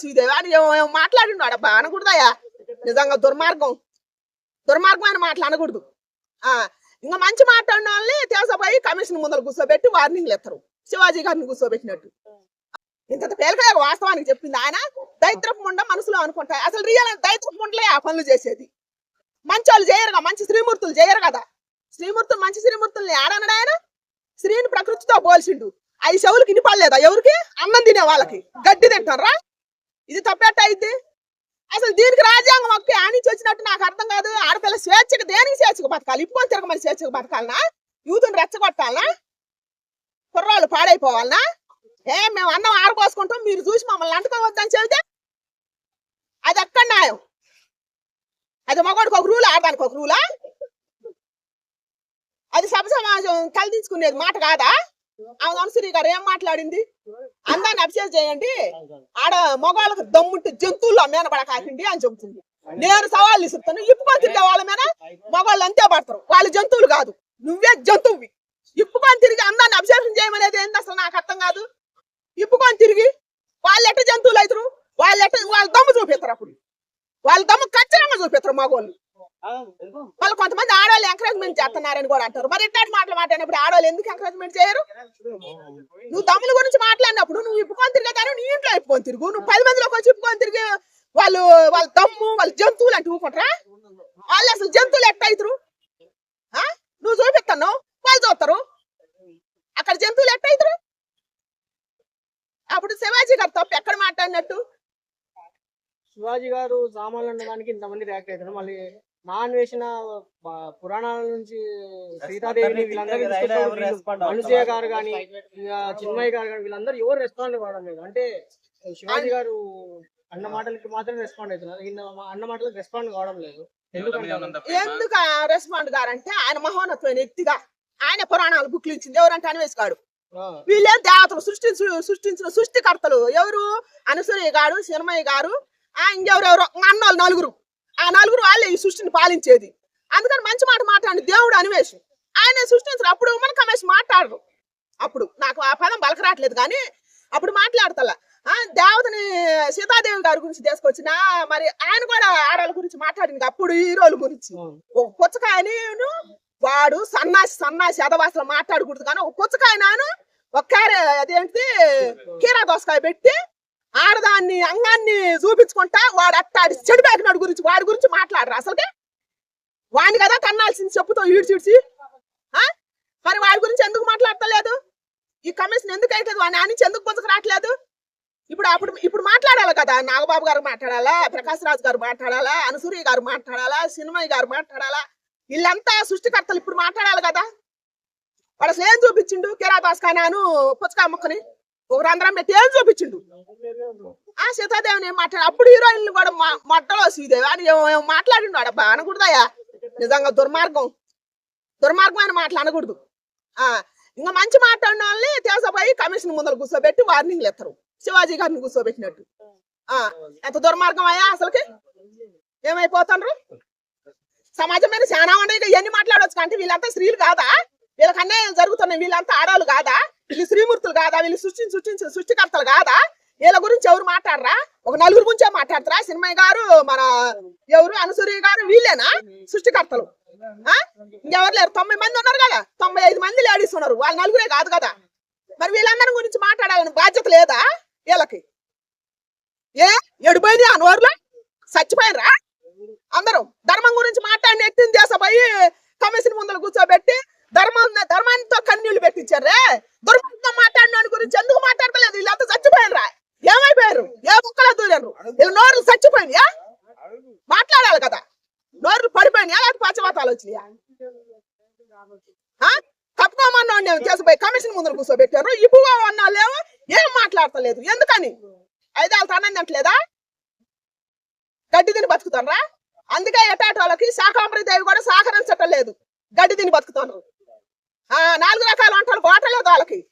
శ్రీదేవాడు అని ఏమో ఏమో మాట్లాడినాడు అబ్బా అనకూడదయా నిజంగా దుర్మార్గం. దుర్మార్గం మాటలు అనకూడదు ఆ ఇంకా మంచి మాట్లాడిన వాళ్ళని తీసుకుపోయి కమిషన్ ముందర కూర్చోబెట్టి వార్నింగ్లు ఇస్తారు శివాజీ గారిని కూర్చోబెట్టినట్టు. ఇంత పేలకగా వాస్తవానికి చెప్పింది ఆయన. దైత్రపు ముండ మనసులో అనుకుంటా. అసలు రియల్ దైత్రపు ముండలే ఆ పనులు చేసేది. మంచి వాళ్ళు చేయరుగా. మంచి శ్రీమూర్తులు చేయరు కదా. శ్రీమూర్తులు మంచి శ్రీమూర్తుల్ని ఆడనడు ఆయన. శ్రీని ప్రకృతితో పోల్చిండు. ఐదు చెవులకు ఇనిపడలేదా ఎవరికి? అన్నం తినే వాళ్ళకి. గడ్డి తింటారా ఇది తప్పేట అయింది అసలు దీనికి రాజ్యాంగం ఒక్క ఆనించి వచ్చినట్టు నాకు అర్థం కాదు. ఆడపిల్ల స్వేచ్ఛకు దేనికి స్వేచ్ఛకు బతకాలి? ఇప్పుడు తిరగమని స్వేచ్ఛకు బతకాలనా? యూతుని రెచ్చగొట్టాలనా? కుర్రాళ్ళు పాడైపోవాలనా? ఏ మేము అన్నం ఆరపోసుకుంటాం మీరు చూసి మమ్మల్ని అంటుకోవద్దని చెబితే అది ఎక్కడ న్యాయం? అది మగవాడికి ఒక రూల్ ఆడడానికి ఒక రూలా? అది సభ సమాజం కలిదించుకునేది మాట కాదా? అనుసరి గారు ఏం మాట్లాడింది? అందాన్ని అభిషేక్ చేయండి. ఆడ మగవాళ్ళకి దమ్ముంటే జంతువులు మీద పడకాకండి అని చెబుతుంది. నేను సవాళ్ళు ఇస్తాను ఇప్పుకొని తిరిగే వాళ్ళ మీద మగవాళ్ళు అంతే పడతారు. వాళ్ళు జంతువులు కాదు. నువ్వే జంతువువి. ఇప్పుకొని తిరిగి అందాన్ని అభిషేకం చేయమనేది ఏంది అసలు నాకు అర్థం కాదు? ఇప్పుకొని తిరిగి వాళ్ళు ఎట్ట జంతువులు అవుతారు? వాళ్ళు ఎట్ట వాళ్ళ దమ్ము చూపిస్తారు అప్పుడు. వాళ్ళ దమ్ము ఖచ్చితంగా చూపిస్తారు మగవాళ్ళు వాళ్ళు కొంతమంది ఆడవాళ్ళు ఎంకరేజ్మెంట్ చేస్తున్నారని కూడా అంటారు. మరి ఇట్లాంటి మాటలు మాట్లాడినప్పుడు ఆడవాళ్ళు ఎందుకు ఎంకరేజ్మెంట్ చేయరు? నువ్వు తమ్ముల గురించి మాట్లాడినప్పుడు నువ్వు ఇప్పుకొని తిరిగేదాన్ని నీ ఇంట్లో ఇప్పుకొని తిరుగు. నువ్వు పది మందిలోకి వచ్చి ఇప్పుకొని తిరిగి వాళ్ళు వాళ్ళ తమ్ము వాళ్ళ జంతువులు అంటే ఊకుంటారా వాళ్ళు అసలు జంతువులు ఎట్ట అవుతారు? ఆ? నువ్వు చూపిస్తాను వాళ్ళు చూస్తారు. అక్కడ జంతువులు ఎట్ట అవుతారు? అప్పుడు శివాజీ గారు తప్పు ఎక్కడ మాట్లాడినట్టు? శివాజీ గారు సామాన్లు ఉండడానికి ఇంతమంది రియాక్ట్ అవుతారు మళ్ళీ నా అన్వేషణ ప- పురాణాల నుంచి సీతాదేవిని అనుసూయ గారు కానీ చిన్మయ్య గారు కానీ వీళ్ళందరూ ఎవరు రెస్పాండ్ కావడం లేదు. అంటే శివాజీ గారు అన్న మాటలకి మాత్రం రెస్పాండ్ అవుతున్నారు. ఈయన అన్న మాటలకు రెస్పాండ్ కావడం లేదు. ఎందుకు రెస్పాండ్ గారంటే ఆయన మహోన్నతమైన వ్యక్తిగా ఆయన పురాణాలు బుక్లు ఇచ్చింది ఎవరంటే అన్వేష్ వీళ్ళే దేవతలు సృష్టించు సృష్టించిన సృష్టికర్తలు ఎవరు? అనసూయ గారు శర్మయ్య గారు ఆ ఇంకెవరెవరో? అన్నోళ్ళు నలుగురు. ఆ నలుగురు వాళ్ళే ఈ సృష్టిని పాలించేది. అందుకని మంచి మాట మాట్లాడి దేవుడు అనివేశం ఆయన సృష్టించరు. అప్పుడు మన కమేష్ మాట్లాడరు. అప్పుడు నాకు ఆ పదం బలకరాట్లేదు కానీ అప్పుడు మాట్లాడతలా. ఆ దేవతని సీతాదేవి గారి గురించి తీసుకొచ్చిన మరి ఆయన కూడా ఆడవాళ్ళ గురించి మాట్లాడింది అప్పుడు హీరోల గురించి. ఒక పుచ్చకాయని వాడు సన్నాసి సన్నాసి అదవాసలు మాట్లాడకూడదు కానీ ఒక పుచ్చకాయ నాను ఒక అదేంటి కీరా దోసకాయ పెట్టి ఆడదాన్ని అంగాన్ని చూపించుకుంటా వాడు అట్టాడి చెడు పేకినాడు గురించి వాడి గురించి మాట్లాడరు అసలుకే? వాడిని కదా కన్నాల్సింది చెప్పుతో ఈడ్చి ఈడ్చి. ఆ? మరి వాడి గురించి ఎందుకు మాట్లాడతలేదు? ఈ కమిషన్ ఎందుకు అవుతుంది వాడిని ఆనించి ఎందుకు పుచ్చక రావట్లేదు? ఇప్పుడు అప్పుడు ఇప్పుడు మాట్లాడాలి కదా. నాగబాబు గారు మాట్లాడాలా? ప్రకాశ్ రాజు గారు మాట్లాడాలా? అనసూరి గారు మాట్లాడాలా? సినిమయ్య గారు మాట్లాడాలా? వీళ్ళంతా సృష్టికర్తలు ఇప్పుడు మాట్లాడాలి కదా. వాడు అసలు ఏం చూపించిండు? కిరాదాస్కానాను పుచ్చకాయ మొక్కని? ఒక రంధ్రం పెట్టి ఏం చూపించిండు. ఆ సీతాదేవిని ఏం మాట్లాడు అప్పుడు హీరోయిన్లు కూడా మా- మొట్టలో శ్రీదేవి అని మాట్లాడిండు. అబ్బా అనకూడదయా నిజంగా దుర్మార్గం. దుర్మార్గమైన మాటలు అనకూడదు. ఆ ఇంకా మంచి మాట్లాడిన వాళ్ళని తీసుకుపోయి కమిషన్ ముందర కూర్చోబెట్టి వార్నింగ్లు ఇస్తారు. శివాజీ గారిని కూర్చోబెట్టినట్టు. ఆ ఎంత దుర్మార్గం అయ్యా అసలుకి? ఏమైపోతాండ్రు? సమాజం మీద చాలా ఉన్నాయి ఇక ఎన్ని మాట్లాడవచ్చు అంటే వీళ్ళంతా స్త్రీలు కాదా? వీళ్ళకి అన్యాయం జరుగుతున్నాయి. వీళ్ళంతా ఆడవాళ్ళు కాదా? వీళ్ళు శ్రీమూర్తులు కాదా? వీళ్ళు సృష్టించి సృష్టించిన సృష్టికర్తలు కాదా? వీళ్ళ గురించి ఎవరు మాట్లాడరా? ఒక నలుగురు గురించే మాట్లాడతారా? సినిమయ్య గారు మన ఎవరు? అనుసూరి గారు వీళ్ళేనా? సృష్టికర్తలు. ఆ? ఇంకెవరు లేరు? తొంభై మంది ఉన్నారు కదా? తొంభై ఐదు మంది లేడీస్ ఉన్నారు. వాళ్ళ నలుగురే కాదు కదా? మరి వీళ్ళందరి గురించి మాట్లాడాలని బాధ్యత లేదా వీళ్ళకి? ఏ? ఎడిపోయింది ఆ నోరులో? చచ్చిపోయినరా? అందరూ ధర్మం గురించి మాట్లాడిన ఎత్తిన దేశపోయి కమిషన్ ముందర కూర్చోబెట్టి ధర్మం ధర్మాంతో కన్నీళ్ళు పెట్టించారే దుర్మార్గం మాట్లాడిన వాడి గురించి ఎందుకు మాట్లాడతలేదు వీళ్ళంతా చచ్చిపోయినరా ఏమైపోయారు ఏ ముక్కలో దూరారు వీళ్ళ నోర్లు చచ్చిపోయినాయా? మాట్లాడాలి కదా. నోర్లు పడిపోయినాయా? లేకపోతే పచ్చవాతాలు వచ్చినాయా? ఆ? కప్పుకోమన్నా చేసిపోయి కమిషన్ ముందర కూర్చోబెట్టారు. ఇప్పుడు లేవో ఏం మాట్లాడతలేదు. ఎందుకని? ఐదాలు తనంది అంటలేదా గడ్డి తిని బతుకుతానరా? అందుకే ఎటాటి వాళ్ళకి శాకాంబరి దేవి కూడా సహకరించటం లేదు. గడ్డి తిని బతుకుతాను. ఆ నాలుగు రకాల వంటలు కోటలేదు వాళ్ళకి